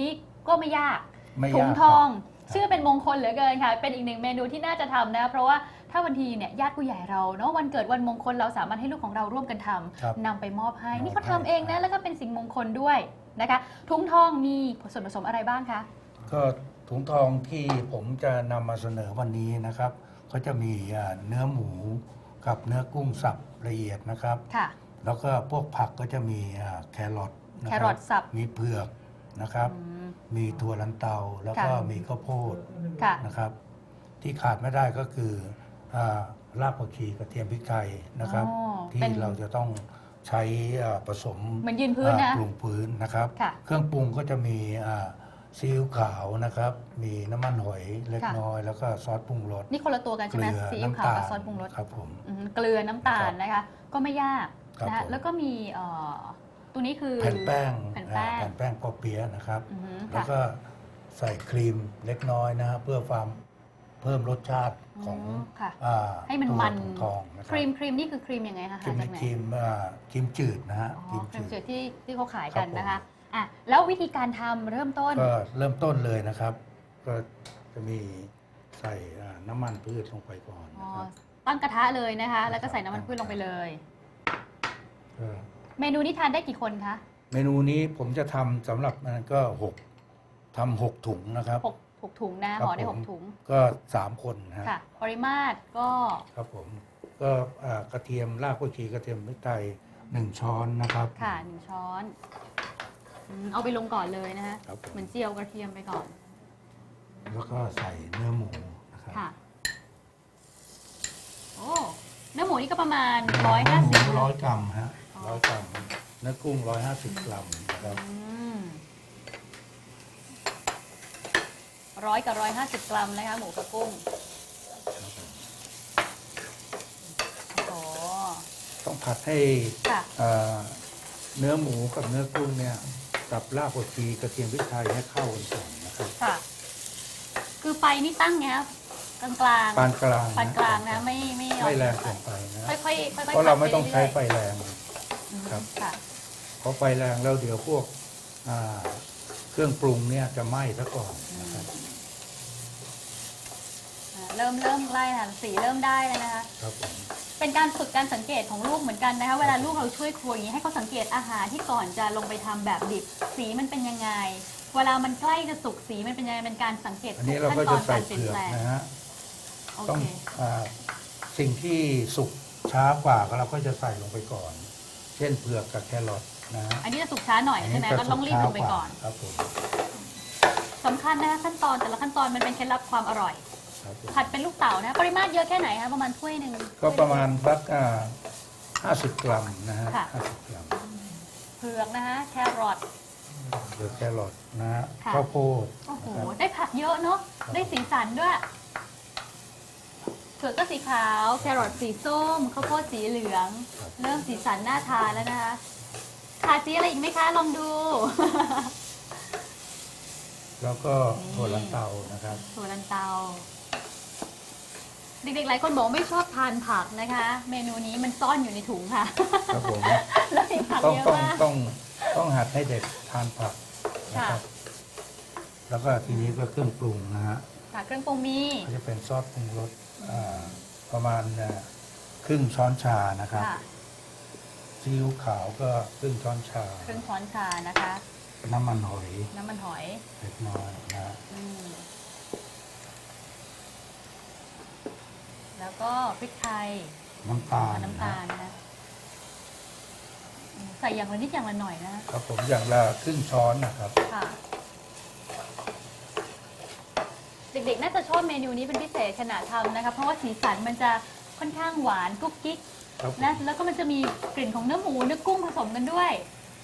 นี้ก็ไม่ยากไม่ถุยางกทอง ครับ ชื่อเป็นมงคลเหลือเกินค่ะ เป็นอีกหนึ่งเมนูที่น่าจะทำนะ เพราะว่าถ้าวันทีเนี่ยญาติผู้ใหญ่เราเนาะวันเกิดวันมงคลเราสามารถให้ลูกของเราร่วมกันทำครับนำไปมอบให้มอบนี่เขาทำให้เองนะแล้วก็เป็นสิ่งมงคลด้วยนะคะถุงทองมีส่วนผสมอะไรบ้างคะ ก็ถุงทองที่ผมจะนำมาเสนอวันนี้นะครับ ก็จะมีอ่าเนื้อหมูกับเนื้อกุ้งสับละเอียดนะครับ ค่ะ แล้วก็พวกผักก็จะมีอ่าแครอทนะแคครรัอทสับ มีเผือก นะครับอืมมีถั่วลันเตาแล้วก็ค่ะมีข้าวโพดค่ะนะครับ ที่ขาดไม่ได้ก็คืออ่ารากผักชีกระเทียมพริกไทยนะครับอ๋อที่เป็นเราจะต้องใช้อ่าผสมเหมือนยืนพื้นนะอ่าปรุงพื้นนะครับค่ะเครื่องปรุงก็จะมีอ่าซีอิ๊วขาวนะครับ มีน้ำมันหอยเล็กค่ะน้อย แล้วก็ซอสปรุงรสนี่คนละตัวกันเกใช่ไหมลือซีอิ๊วน้ำขาวตากับลซอสปรุงรสครับผมอืมเกลือน้ำตาลนะคะ ก็ไม่ยากครับนะคะผมแล้วก็มีเอ่อ ตัวนี้คือแผ่นแป้งแผ่นแป้ง อ่าแผ่นแป้งพอเปี๊ยะนะครับ อือฮึแล้วค่ะก็ใส่ครีมเล็กน้อยนะฮะเพื่อความเพิ่มรสชาติของอืมค่ะ อ่าให้มันตัวมันถุงทองนะคครับรีมครีมนี่คือครีมยังไงคะครีหามจากไหนครีมอ่าครีมจืดนะฮะอ๋อครีมจืจืดดที่ที่เขาขายกันครับผมนะคะอะแล้ววิธีการทำเริ่มต้นก็เริ่มต้นเลยนะครับ ก็จะมีใส่อ่าน้ำมันพืชลงไปก่อนอ๋อนะครับตั้งกระทะเลยนะคะ แล้วก็ใส่น้ำมันพืชลงไปเลย ก็ เมนูนี้ทานได้กี่คนคะเมนูนี้ผมจะทำสำหรับมันก็หกทำหกถุงนะครับ หกหกถุงนะครัห่บอได้ผหมกถุงก็สามคนนะฮะค่ะ ปริมาตรก็ครับผมก็อ่ากระเทียมรากผักชีกระเทียมพริกไทยหนึ่งช้อนนะครับค่ะหนึ่งช้อนอืมเอาไปลงก่อนเลยนะคะ ครับผมเหมือนเจียวกระเทียมไปก่อน แล้วก็ใส่เนื้อหมูนะครับค่ะ โอ้ เนื้อหมูนี่ก็ประมาณร้อยห้าสิบร้อยกรัมฮะอ๋อ ร้อยกรัมเนื้อกุ้งร้อยห้าสิบกรัมนะครับร้อยกับร้อยห้าสิบกรัมนะคะหมูกับกุ้งโอ้โหต้องผัดให้ค่ะ เอ่อเนื้อหมูกับเนื้อกุ้งเนี่ยกับรากผักชีกระเทียมพริกไทยให้เข้ากันก่อนนะครับค่ะ คือไฟนี่ตั้งไงครับกลางกลางปานกลางปานกลางนะ ไม่ไม่ไม่แรงอ่เกิอนไปนะค่อยค่อยๆค่อยๆเพราะเราผัดไม่ต้องใช้ปไฟเรื่ยแรงๆอืม ครับค่ะเพราะไฟแรงแล้วเดี๋ยวพวกอ่าเครื่องปรุงเนี่ยจะไหม้ซะก่อนนะครับอ่าเริ่มเริ่มไล่ค่ะสีเริ่มได้แล้วนะคะ ครับผมเป็นการฝึกการสังเกตของลูกเหมือนกันนะคะเวลาลูกเราช่วยครัวอย่างนี้ให้เขาสังเกตอาหารที่ก่อนจะลงไปทำแบบดิบ สีมันเป็นยังไง เวลามันใกล้จะสุกสีมันเป็นยังไงเป็นการสังเกตอันทุนี้กเราขั้นก็ตอจะนใส่การเปลี่ยนเผือกแปลงนะฮะ โอต้องเคอาสิ่งที่สุกช้ากว่าก็เราก็จะใส่ลงไปก่อน เช่นเผือกกับแครอทนะฮะอันนี้จะสุกช้าหน่อยใช่ไหมจะก็ต้องรีบลงไปก่อนครับผมสำคัญนะคะขั้นตอนแต่ละขั้นตอนมันเป็นเคล็ดลับความอร่อยครับผมผัดเป็นลูกเต๋านะ ปริมาตรเยอะแค่ไหนคะประมาณถ้วยหนึ่งก็ประมาณสักห้าสิบกรัมนะฮะค่ะห้าสิบกรัมเผือกนะคะแครอทเผือกแครอทนะฮะค่ะข้าวโพดโอ้โหนะครับได้ผักเยอะเนาะครับได้สีสันด้วย เผือกก็สีขาว แครอทสีส้ม ข้าวโพดสีเหลืองครับเริ่มสีสันน่าทานแล้วนะคะขาดสีอะไรอีกไหมคะ ลองดู แล้วก็นี่ถั่วลันเตานะครับ ถั่วลันเตา เด็กๆหลายคนบอกไม่ชอบทานผักนะคะ เมนูนี้มันซ่อนอยู่ในถุงค่ะครับผมแล้วมีผักต้องเยอะต้องมาก ต้องต้องหัดให้เด็กทานผักนะครับแล้วก็ทีนี้ก็เครื่องปรุงนะฮะค่ะเครื่องปรุงมี ก็จะเป็นซอสปรุงรสอ่า ประมาณอ่าครึ่งช้อนชานะครับค่ะซีอิ๊วขาวก็ครึ่งช้อนชาครึ่งช้อนชานะคะ น้ำมันหอยน้ำมันหอยเล็กน้อยนะฮะอืมแล้วก็พริกไทยน้ำตาลน้ำตาลนะอืมใส่อย่างละนิดอย่างละหน่อยนะ ครับผมอย่างละครึ่งช้อนนะครับ ค่ะ เด็กๆ น่าจะชอบเมนูนี้เป็นพิเศษขณะทำนะคะ เพราะว่าสีสันมันจะค่อนข้างหวานกุ๊กกิ๊กครับผมนะแล้วก็มันจะมีกลิ่นของเนื้อหมูเนื้อกุ้งผสมกันด้วย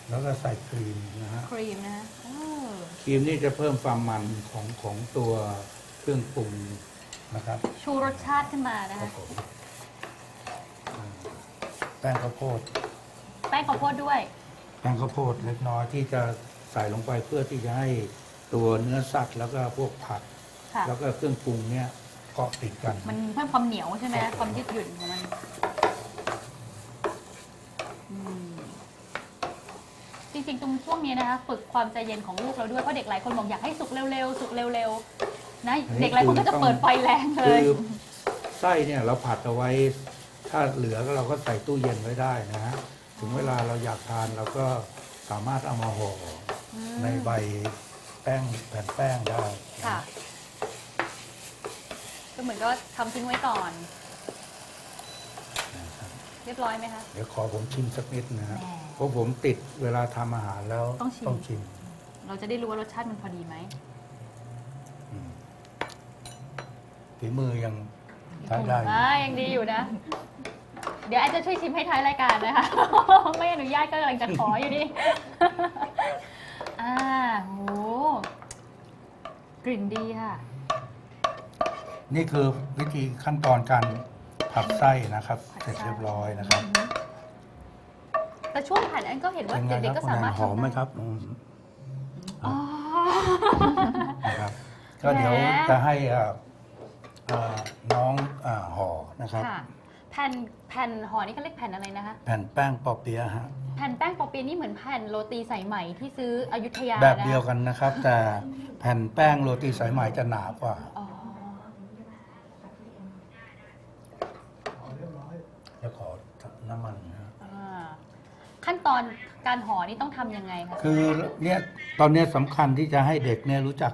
แล้วก็ใส่ครีมนะฮะครีมนะเออครีมนี่จะเพิ่มความมันของของตัวเครื่องปรุงนะครับชูรสชาติขึ้นมานะครัคะบผมอ่าแป้งข้าวโพด แป้งข้าวโพดด้วย แป้งข้าวโพดเล็กน้อยที่จะใส่ลงไปเพื่อที่จะให้ตัวเนื้อสัตว์แล้วก็พวกผัก ค่ะแล้วก็เครื่องปรุงเนี่ยเกาะติดกัน มันเพิ่มความเหนียวใช่ไหมครับความยืดหยุ่นของมันอืมจริงๆริงๆตรงช่วงนี้นะคะฝึกความใจเย็นของลูกเราด้วยเพราะเด็กหลายคนบอกอยากให้สุกเร็วๆสุกเร็วๆนะเด็กหลายคนก็จะเปิดไฟแรงเลคืย อไส้เนี่ยเราผัดเอาไว้ ถ้าเหลือก็เราก็ใส่ตู้เย็นไว้ได้นะฮะถึงเวลาเราอยากทานเราก็สามารถเอามาห่ออมในใบแป้งแผ่นแป้งได้ ค่ะ ก็เหมือนก็ทำทิ้งไว้ก่อนนะครับเรียบร้อยไหมคะ เดี๋ยวขอผมชิมสักนิดนะฮะแหมเพราะผมติดเวลาทำอาหารแล้วต้องชิมต้องชิมเราจะได้รู้ว่ารสชาติมันพอดีไหมอืมฝีมือยังใช้ได้อยู่อ่ายังดีอยู่นะ เดี๋ยวแอนจะช่วยชิมให้ท้ายรายการนะคะ ไม่อนุญาตก็กำลังจะขออยู่นี่ อ่าโหกลิ่นดีค่ะ นี่คือวิธีขั้นตอนการผัดไส้นะครับผัดไส้เสร็จเรียบร้อยนะครับแต่ช่วงผัดแอนก็เห็นว่าเป็นไงเด็กคๆรับก็คุณสาแอมารถนหอมไหมทำด้ ครับอืมอ๋อนะครับ ก็เดี๋ยวแหม จะให้อ่าอ่าน้องอ่าห่อนะครับ ค่ะแผ่นแผ่นห่อนี่เขาเรียกแผ่นอะไรนะคะ แผ่นแป้งปอเปี๊ยะฮะ แผ่นแป้งปอเปี๊ยะนี่เหมือนแผ่นโรตีสายไหมที่ซื้ออยุธยาแบบนะเดียวกันนะครับ แต่แผ่นแป้งโรตีสายไหมจะหนากว่า อ๋อ แล้วขอน้ำมันนะฮะ อ่า ขั้นตอนการห่อนี่ต้องทำยังไงคะคือเนี่ยตอนเนี้ยสำคัญที่จะให้เด็กเนี่ยรู้จัก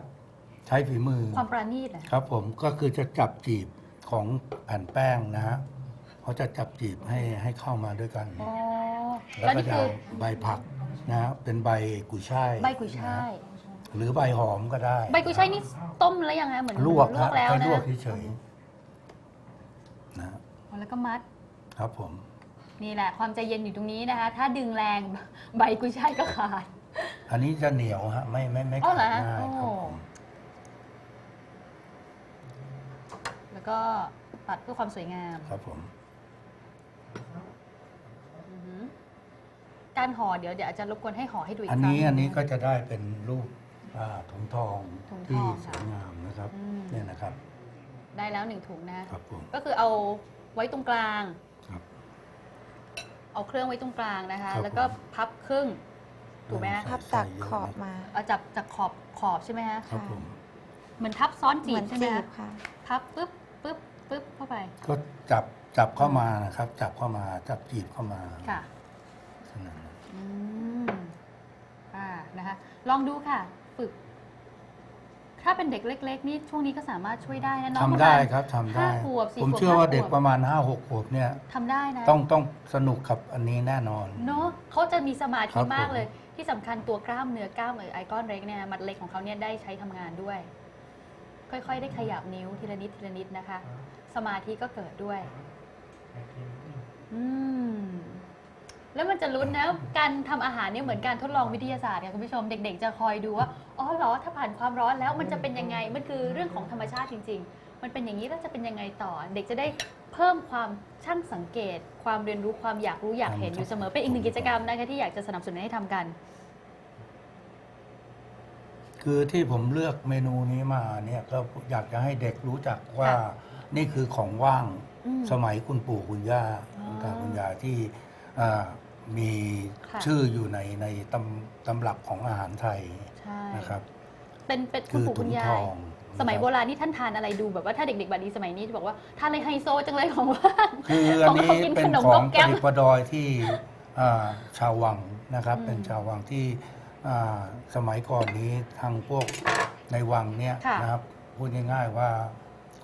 ใช้ฝีมือ ความประณีตเหรอครับผมก็คือจะจับจีบของแผ่นแป้งนะฮะเขาจะจับจีบให้ให้เข้ามาด้วยกัน อ๋อแล้วแล้วก็นี่จะคือใบผักนะฮะเป็นใบกุยช่ายใบกุยช่ายนะฮะหรือใบหอมก็ได้ใบกุยช่ายนี่ต้มแล้วยังไงเหมือนลวกลวกแล้วให้นะลวกเฉยๆนะฮะอ๋อแล้วก็มัด ครับผม นี่แหละความใจเย็นอยู่ตรงนี้นะคะ ถ้าดึงแรงใบกุยช่ายก็ขาด อันนี้จะเหนียวฮะไม่ไม่ไม่อ๋อขาเหรอดฮะง่ายครับโอ้ ผมแล้วก็ตัดเพื่อความสวยงาม ครับผมอือหือการห่อเดี๋ยวเดี๋ยวอาจารย์รบกวนให้ห่อให้ดูอีกอันครั้ง นี้หงอันนี้ะก็จะได้เป็นรูปอ่าถุงทองถุงทที่องสค่ะวยงามนะครับอืม เนี่ยนะครับได้แล้วหนึ่งถุงนะ ครับผมก็คือเอาไว้ตรงกลางครับ เอาเครื่องไว้ตรงกลางนะคะ ครับ แล้วก็พับครึ่ง ถูกไหมฮะใส่พับจากใส่เยะขอบมาเอาจับจากขอบขอบใช่ไหมฮะครับผมเหมือนทับซ้อนเหจีมืบอนใช่ไหมจีคะบค่ะ พับปึ๊บปึ๊บปึ๊บเข้าไปก็จับจับเข้ามานะครับ จับเข้ามาจับจีบเข้ามาค่ะขนาดนั้นอืมอ่านะคะลองดูค่ะ ฝึก ถ้าเป็นเด็กเล็ก ๆ นี่ช่วงนี้ก็สามารถช่วยได้นะน้องทำประได้มาณครับทำได้ ห้าขวบสี่ผมขวบเชื่อว่าห้าขวบเด็กประมาณห้าหกขวบเนี่ย ทำได้นะต้องต้องสนุกกับอันนี้แน่นอน เนาะเขาจะมีสมาครัธิบผมมากเลย ที่สำคัญตัวกล้ามเนื้อกล้ามเอ่ยไอคอนเล็กเนี่ยมัดเล็กของเขาเนี่ยได้ใช้ทำงานด้วย ค่อยๆ ได้ขยับนิ้วทีละนิดทีละนิดนะคะ สมาธิก็เกิดด้วย อืม แล้วมันจะลุ้นนะการทำอาหารเนี่ยเหมือนการทดลองวิทยาศาสตร์ค่ะคุณผู้ชมเด็ก ๆ จะคอยดูว่าอ๋อเหรอถ้าผ่านความร้อนแล้วมันจะเป็นยังไงมันคือเรื่องของธรรมชาติจริง ๆ มันเป็นอย่างนี้แล้วจะเป็นยังไงต่อ เด็กจะได้เพิ่มความช่างสังเกต ความเรียนรู้ความอยากรู้อยากเห็นอยู่เสมอเป็นอีกหนึ่งกิจกรรมนะคะที่อยากจะสนับสนุนให้ทำกัน คือที่ผมเลือกเมนูนี้มาเนี่ยก็อยากจะให้เด็กรู้จักว่าค่ะนี่คือของว่างอืมสมัยคุณปู่คุณย่าอ๋อคุณตาคุณยายที่อ่า มีค่ะชื่ออยู่ในในตำตำรับของอาหารไทยใช่นะครับเป็นเป็นคุคืณอปู่ถุคุงณยาทย องสมัยโบนะครับราณนี่ท่านทานอะไรดูแบบว่าถ้าเด็กๆบัดนี้สมัยนี้จะบอกว่าทานอะไรไฮโซจังเลยของว่าง คืออันนี้ของเขากินเป็นขนมของนกปแก้ว ระดิษฐ์ประดอยที่อ่าชาววังนะครับอืมเป็นชาววังที่อ่าสมัยก่อนนี้ทางพวกในวังเนี่ยค่ะ นะครับพูดง่ายๆว่า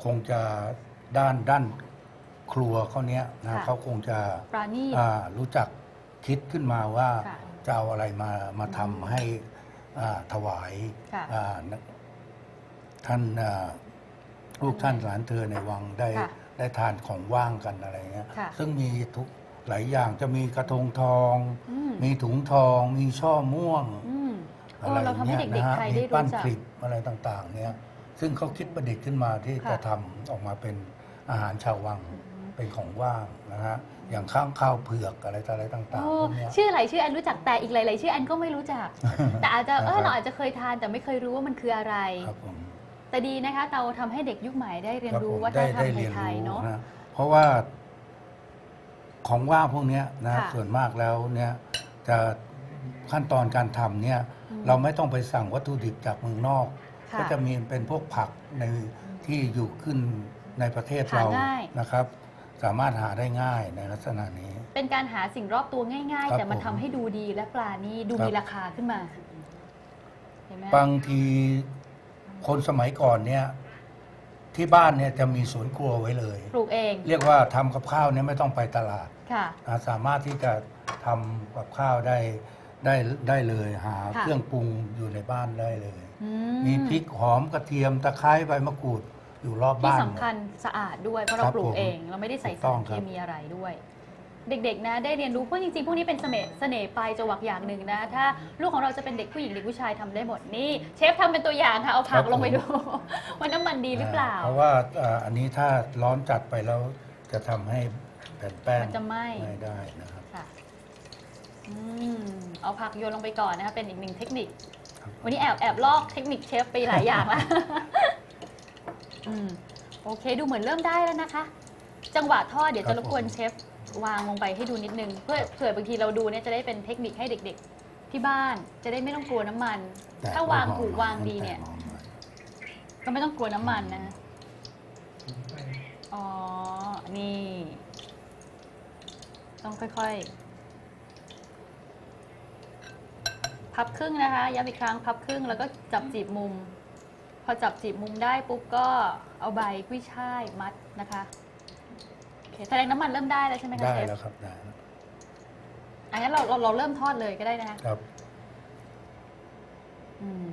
คงจะด้านด้านครัวเขาเนี้ยนะเขาคงจะ ปราณีต อ่ารู้จัก คิดขึ้นมาว่าค่ะจะเอาอะไรมามาอืมทำให้อ่าถวายค่ะ อ่าท่านอ่าลูกท่านหลานเธอในวังได้ค่ะได้ทานของว่างกันอะไรเงี้ยค่ะ ซึ่งมีทุกหลายอย่างจะมีกระทงทอง อืมมีถุงทอง มีช่อม่วง อืมอะโอ้ไรเราทำให้เงี้ยเด็กนะๆฮะไทยมีได้ปั้นรู้จัก คลิปอะไรต่างๆ เนี่ยซึ่งเขาคิดประดิษฐ์ขึ้นมาที่ค่ะ จะทำออกมาเป็นอาหารชาววัง อืม เป็นของว่างนะฮะอย่างข้าวข้าวเผือกอะไรต่ออะไรต่างโอ้ๆพวกเนี้ย ชื่อหลายชื่ออันรู้จักแต่อีกหลาย ๆ ชื่ออันก็ไม่รู้จัก แต่อาจจะเออนะครับเราอาจจะเคยทานแต่ไม่เคยรู้ว่ามันคืออะไร ครับผมแต่ดีนะคะ เราทำให้เด็กยุคใหม่ได้เรียนคบรู้ผมวัฒได้นธรรได้มเรียนไทยๆรู้เนาะนะเพราะว่า ของว่างพวกเนี้ยนะค่ะส่วนมากแล้วเนี่ย จะขั้นตอนการทำเนี่ย อืม เราไม่ต้องไปสั่งวัตถุดิบจากเมืองนอก ค่ะก็จะมีเป็นพวกผักในที่อยู่ขึ้นในประเทศหาเราง่าย นะครับ สามารถหาได้ง่ายในลักษณะนี้ เป็นการหาสิ่งรอบตัวง่ายครัๆบแต่มันผมทำให้ดูดีและปลานี่ดูครับมีราคาขึ้นมาเห็นไหมบางทีคนสมัยก่อนเนี่ยที่บ้านเนี่ยจะมีสวนครัวไว้เลย ปลูกเอง เรียกว่าทำกับข้าวเนี่ยไม่ต้องไปตลาดค่ะ นะสามารถที่จะทำกับข้าวได้ได้ได้เลยหา ค่ะ เครื่องปรุงอยู่ในบ้านได้เลย อืมีพริกหอมกระเทียมตะไคร้ใบมะกรูด อยู่รอบที่บ้าน สำคัญสะอาดด้วยเพราะเราครับปลูผกมเอง เราไม่ได้ใส่ถูกต้สาองรคเครับ มีอะไรด้วย เด็กๆนะได้เรียนรู้เพราะจริงๆพวกนี้เป็นเสน่ห์เสน่ห์ปลายจวักอย่างหนึ่งนะ ถ้าลูกของเราจะเป็นเด็กผู้หญิงเด็กผู้ชายทำได้หมดนี่ เชฟทำเป็นตัวอย่างค่ะ เอาผัครักบลงไปผมดู ว่าน้ำมันดีหรือเปล่า เพราะว่าอ่าอันนี้ถ้าร้อนจัดไปแล้วจะทำให้แผ่นแป้งมันจะไหม้ ไม่ได้นะครับค่ะอืมเอาผักโยนลงไปก่อนนะคะเป็นอีกหนึ่งเทคนิค ครับ วันนี้แอบแอบลอกเทคนิคเชฟไปหลายอย่างแล้ว อืมโอเค ดูเหมือนเริ่มได้แล้วนะคะ จังหวะทอดเดี๋ยวจะรบกวนเชฟวางลงไปให้ดูนิดนึง เพื่อเผื่อบางทีเราดูเนี่ยจะได้เป็นเทคนิคให้เด็ก ๆ ที่บ้านจะได้ไม่ต้องกลัวน้ำมัน แต่ถ้าวางหอมถูกวางดีเนี่ย แต่หอมหน่อยก็ไม่ต้องกลัวน้ำมันนะ อ๋อ นี่ ต้องค่อยๆ พับครึ่งนะคะ ย้ำอีกครั้งพับครึ่งแล้วก็จับจีบมุม พอจับจีบมุมได้ปุ๊บก็เอาใบกุ้ยช่ายมัดนะคะโอเคแสดงน้ำมันเริ่มได้แล้วใช่ไหมคะได้เชฟแล้วครับได้แล้วอันนั้นเราเราเราเริ่มทอดเลยก็ได้นะคะ ครับ อืม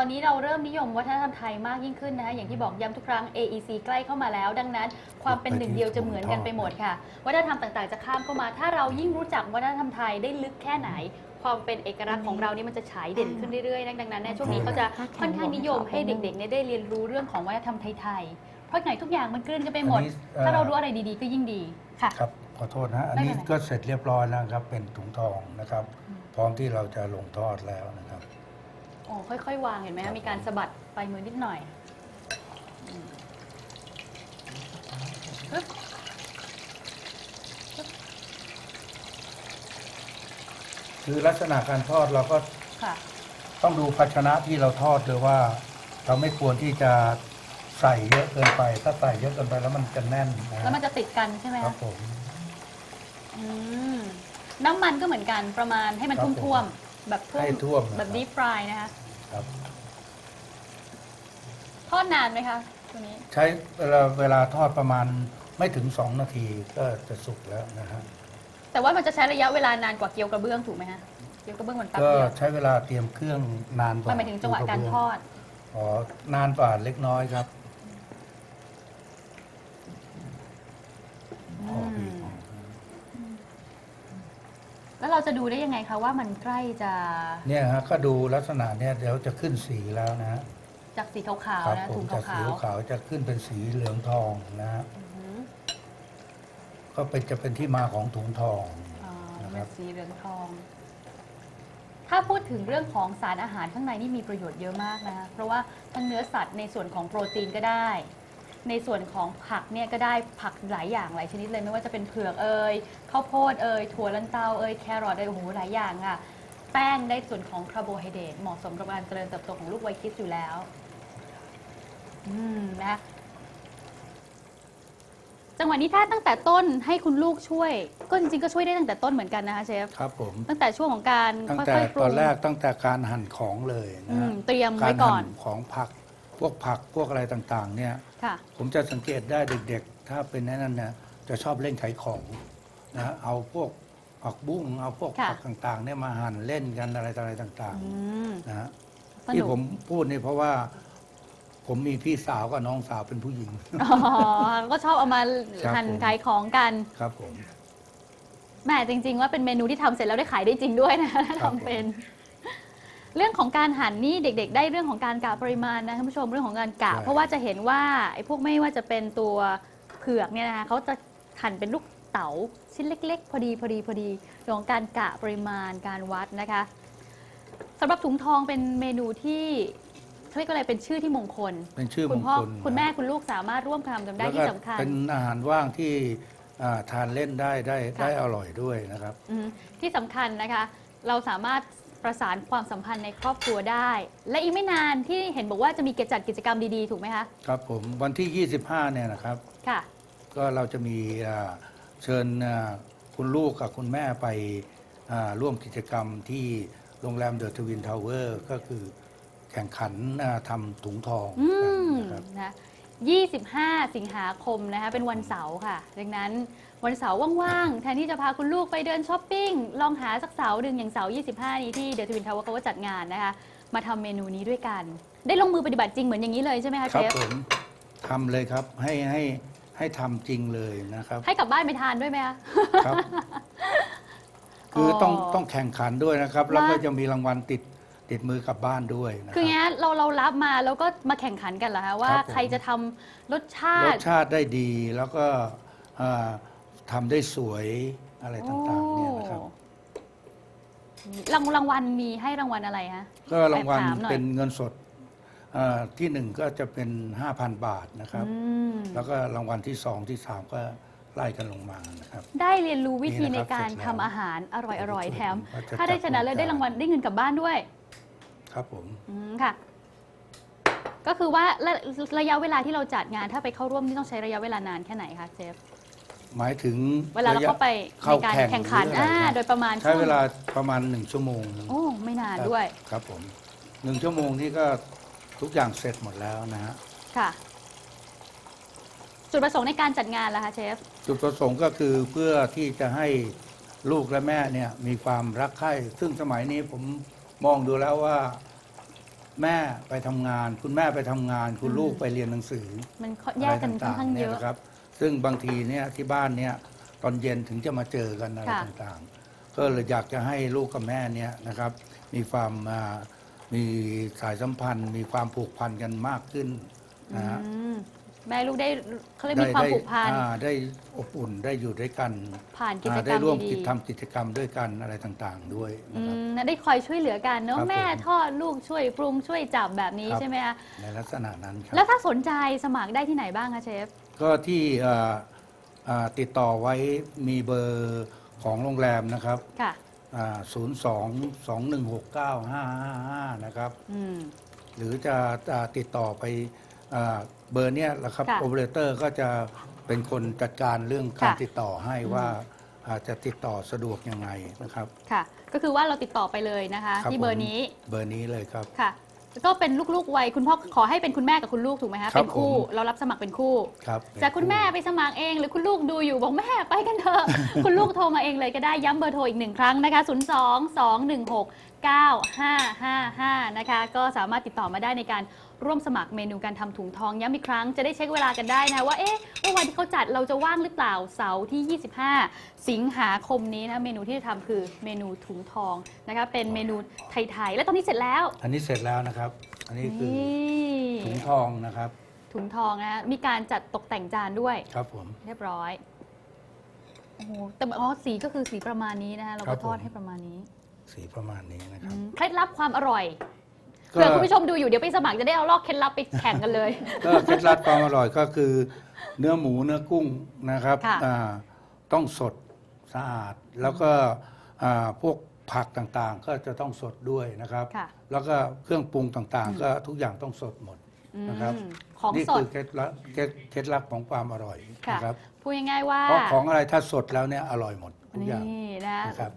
ตอนนี้เราเริ่มนิยมวัฒนธรรมไทยมากยิ่งขึ้นนะคะอย่างที่บอกย้ำทุกครั้ง AEC ใกล้เข้ามาแล้ว ดังนั้น ความเป็นหนึ่งเดียวจะเหมือนกันไปหมดค่ะ วัฒนธรรมต่างๆ จะข้ามเข้ามา ถ้าเรายิ่งรู้จักวัฒนธรรมไทยได้ลึกแค่ไหน ความเป็นเอกลักษณ์ของเรานี่มันจะฉายเด่นขึ้นเรื่อยๆดังนั้นเนี่ยช่วงนี้เขาจะค่อนข้างนิยมให้เด็กๆเนี่ยได้เรียนรู้เรื่องของวัฒนธรรมไทยๆเพราะไหนทุกอย่างมันกลืนกันไปหมด อันนี้เอ่อ ถ้าเรารู้อะไรดีๆก็ยิ่งดีค่ะ ครับขอโทษนะอันไม่นี้เป็นไร ก็เสร็จเรียบร้อยแล้วครับเป็นถุงทองนะครับอืมพร้อมที่เราจะลงทอดแล้วนะครับ โอ้ค่อยๆ วางเห็นไหมครัคะบมีการสะบัดปลายมือนิดหน่อยอืมปึ๊บคือลักษณะการทอดเราก็ค่ะ ต้องดูภาชนะที่เราทอดด้วยว่า เราไม่ควรที่จะใส่เยอะเกินไป ถ้าใส่เยอะเกินไปแล้วมันจะแน่นนะแล้วมันจะติดกันใช่ไหมครัคะบผม อืมน้ำมันก็เหมือนกันประมาณให้มันครับท่วมๆ แบบท่วมให้ท่วมนะครับ แบบดีฟรายนะคะครับ ทอดนานไหมคะตัวนี้ใช้เวลาเวลาทอดประมาณไม่ถึง2นาทีก็จะสุกแล้วนะฮะแต่ว่ามันจะใช้ระยะเวลานานกว่าเกี๊ยวกระเบื้องถูกไหมคะเกี๊ยวกระเบื้องมันแป๊บก็เดียวใช้เวลาเตรียมเครื่องนานกมัว่านหมายถึงจังหวะการทอด อ๋อนานกว่าเล็กน้อยครับ อืหอมอีกม แล้วเราจะดูได้ยังไงคะว่ามันใกล้จะเนี่ยฮะก็ดูลักษณะเนี่ยเดี๋ยวจะขึ้นสีแล้วนะฮะจากสีขาวครัๆนะผถุมงจากสีขาวขาวจะขึ้นเป็นสีเหลืองทองนะฮะๆอือหือก็เป็นจะเป็นที่มาของถุงทอง อ๋อนะคเป็รันบสีเหลืองทอง ถ้าพูดถึงเรื่องของสารอาหารข้างในนี่มีประโยชน์เยอะมากนะคะเพราะว่าทั้งเนื้อสัตว์ในส่วนของโปรตีนก็ได้ ในส่วนของผักเนี่ยก็ได้ผักหลายอย่างหลายชนิดเลยไม่ว่าจะเป็นเผือกเอ่ยข้าวโพดเอ่ยถั่วลันเตาเอ่ยแครอทเอ่ยโอ้โหหลายอย่างค่ะแป้งได้ส่วนของคาร์โบไฮเดรตเหมาะสมกับการเจริญเติบโตของลูกวัยคิดอยู่แล้ว อืมนะคะจังหวะนี้ถ้าตั้งแต่ต้นให้คุณลูกช่วย ก็จริงๆก็ช่วยได้ตั้งแต่ต้นเหมือนกันนะคะเชฟครับผม ตั้งแต่ช่วงของการตั้งค่แต่อยๆปรุตองนแรกตั้งแต่การหั่นของเลยอืนะฮะมเตรียมกาไว้รก่อหั่น นของผักพวกผักพวกอะไรต่างๆ เนี่ยค่ะ ผมจะสังเกตได้เด็กๆ ถ้าเป็นแนั้นเนี่ยจะชอบเล่นขายของนะเอาพวกผักบุ้งเอาพวกค่ะผักต่างๆเนี่ยมาหั่นเล่นกันอะไรต่ออะไรต่างอืมๆนะฮะสที่นุกผมพูดนี่เพราะว่า ผมมีพี่สาวกับน้องสาวเป็นผู้หญิงอ๋อก็ชอบเอามาครับหั่นผมขายของกันครับผมแหม่จริง ๆ ว่าเป็นเมนูที่ทำเสร็จแล้วได้ขายได้จริงด้วยนะถ้าครับผมทำเป็น เรื่องของการหั่นนี่เด็ก ๆ ได้เรื่องของการกะปริมาณนะท่านผู้ชมเรื่องของการกะเพราะว่าจะเห็นว่าไอ้พวกไม่ว่าจะเป็นตัวเผือกเนี่ยนะคะเขาจะหั่นเป็นลูกเต๋าชิ้นเล็ก ๆ พอดีพอดีพอดีเรื่องของการกะปริมาณการวัดนะคะสำหรับถุงทองเป็นเมนูที่เขาเรียกว่าอะไรเป็นชื่อที่มงคลเป็นชื่อมคุณงพ่อคลคุณแม่คุณลูกสามารถร่วมทำกันได้แล้วที่ก็สำคัญ เป็นอาหารว่างที่อ่าทานเล่นได้ได้ค่ะ ได้อร่อยด้วยนะครับ อืมที่สำคัญนะคะ เราสามารถ ประสานความสัมพันธ์ในครอบครัวได้ และอีกไม่นานที่เห็นบอกว่าจะมีกิจจัดกิจกรรมดีๆ ถูกไหมคะ ครับผมวันที่ 25 เนี่ยนะครับ ค่ะ ก็เราจะมีอ่าเชิญอ่าคุณลูกกับคุณแม่ไปอ่าร่วมกิจกรรมที่โรงแรมเดอะทวินทาวเวอร์ก็คือแข่งขันอ่าทำถุงทองอืกันมนะครับ นะ25 สิงหาคมนะคะ เป็นวันเสาร์ค่ะ ดังนั้น วันเสาร์ว่างๆ แทนที่จะพาคุณลูกไปเดินช้อปปิ้ง ลองหาสักเสาร์หนึ่งอย่างเสาร์25 นี้ที่เดอะทวินทาวเวอร์เขาก็จัดงานนะคะ มาทำเมนูนี้ด้วยกัน ได้ลงมือปฏิบัติจริงเหมือนอย่างนี้เลยใช่ไหมคะคเชรับฟผมทำเลยครับให้ให้ให้ทำจริงเลยนะครับ ให้กลับบ้านไปทานด้วยไหมคะ ครับ คือต้องอ๋อต้องแข่งขันด้วยนะครับ แล้วก็ว่า จะมีรางวัลติดติดมือกลับบ้านด้วยนะคคือรับอย่างนี้เราเรารับมาแล้วก็มาแข่งขันกันเหรอคะว่าครับผม ใครจะทำรสชารสติชาติได้ดีแล้วก็อ่า ทำได้สวยอะไรต่างๆเนี่ยนะครับโอ้รางรางวัลมีให้รางวัลอะไรฮะก็รางวัลแอบถามหน่อยเป็นเงินสดอ่าที่หนึ่งก็จะเป็น 5,000 บาทนะครับ อืมแล้วก็รางวัลที่สองที่สามก็ไล่กันลงมานะครับ ได้เรียนรู้วิธีนี่ในนะครับการเสร็จทำแล้วอาหารอร่อยๆแถมก็จะถ้าได้ชนะเลยจัด ได้รางวัลได้เงินกลับบ้านด้วยครับผมอืมค่ะ ก็คือว่าระระยะเวลาที่เราจัดงานถ้าไปเข้าร่วมนี่ต้องใช้ระยะเวลานานแค่ไหนคะเจฟ หมายถึงเวลาเราระยะเข้าไปเข้าในการแข่งแข่งขันหรืออะไรอ่าครับโดยประมาณใช้ช่งเวลาประมาณหนึ่งชั่วโมงโอ้ไม่นานครับด้วยครับผมหนึ่งชั่วโมงนี่ก็ทุกอย่างเสร็จหมดแล้วนะฮะค่ะ จุดประสงค์ในการจัดงานล่ะคะเชฟ จุดประสงค์ก็คือเพื่อที่จะให้ลูกและแม่เนี่ยมีความรักใคร่ซึ่งสมัยนี้ผมมองดูแล้วว่า แม่ไปทำงาน คุณแม่ไปทำงาน คุณอืม ลูกไปเรียนหนังสือมันแยกกันค่อนข้างๆเยเนี่ยอะนะครับ ซึ่งบางทีเนี่ยที่บ้านเนี่ยตอนเย็นถึงจะมาเจอกันอะไรค่ะ ต่างๆ ก็เลยอยากจะให้ลูกกับแม่เนี่ยนะครับ มีความอ่ามีสายสัมพันธ์ มีความผูกพันกันมากขึ้นนะฮะอืมแม่ลูกได้เขาเรียกมีความผูกพันอ่าได้อบอุ่นได้อยู่ด้วยกันผ่านกิจอ่ากรได้รมร่วมดีกิจทำกิจกรรมด้วยกันอะไรต่างๆ ด้วยๆนะอืครับมได้คอยช่วยเหลือกันเนอะครับแม่ผมทอดลูกช่วยปรุงช่วยจับแบบนี้ครับ ใช่ไหมคะในลักษณะนั้นครัแล้วบถ้าสนใจสมัครได้ที่ไหนบ้างคะเชฟ ก็ที่อ่าอ่าติดต่อไว้มีเบอร์ของโรงแรมนะครับค่ะศูนย์สองสองหนึ่งหกเก้าห้าห้าห้านะครับอืมหรือจะอ่าติดต่อไปอ่าเบอร์เนี้ยแหละครับค่ะโอเปอเรเตอร์ก็จะเป็นคนจัดการเรื่องการค่ะติดต่อให้ว่าอาจจะติดต่อสะดวกยังไงนะครับ ค่ะ ก็คือว่าเราติดต่อไปเลยนะคะครับที่เบอผมร์นี้ เบอร์นี้เลยครับ ค่ะ ก็เป็นลูกๆวัยคุณพ่อขอให้เป็นคุณแม่กับคุณลูกถูกไหมคะครับเป็นคู่ผมเรารับสมัครเป็นคู่ ครับจากคุณแม่ไปสมัครเอง หรือคุณลูกดูอยู่บอกแม่ไปกันเถอะ คุณลูกโทรมาเองเลยก็ได้ย้ำเบอร์โทรอีกหนึ่งครั้งนะคะ0 2 2 1 6 9 5 5 5 นะคะ ก็สามารถติดต่อมาได้ในการ ร่วมสมัครเมนูการทำถุงทองย้ำอีกครั้งจะได้เช็คเวลากันได้นะว่าเอ๊ะว่าวันที่เขาจัดเราจะว่างหรือเปล่าเสาร์ที่ 25 สิงหาคมนี้นะเมนูที่จะทำคือเมนูถุงทองนะคะเป็นเมนูไทยๆและตอนนี้เสร็จแล้ว อันนี้เสร็จแล้วนะครับ อันนี้คือนี่ถุงทองนะครับ ถุงทองนะมีการจัดตกแต่งจานด้วยครับผมเรียบร้อยโอ้โหแต่อ๋อสีก็คือสีประมาณนี้นะคะเราครัก็บผมทอดให้ประมาณนี้ สีประมาณนี้นะคอืรับมเคล็ดลับความอร่อยก็ เผื่อคุณผู้ชมดูอยู่เดี๋ยวไปสมัครจะได้เอาลอกเคล็ดลับไปแข่งกันเลย ก็เคล็ดลับความอร่อยก็คือ เนื้อหมูเนื้อกุ้งนะครับค่ะ อ่าต้องสดสะอาด แล้วก็อ่าพวกผักต่างๆ ก็จะต้องสดด้วยนะครับ ค่ะ แล้วก็เครื่องปรุงต่างๆ ก็ทุกอย่างต้องสดหมดอืมนะครับของนี่สคืดอเคล็ดลับเคล็ดเคล็ดลับของความอร่อยค่ะ นะครับ พูดง่ายๆว่าเพราะของอะไรถ้าสดแล้วเนี่ยอร่อยหมดทุกอย่าง นี่นะนะครับ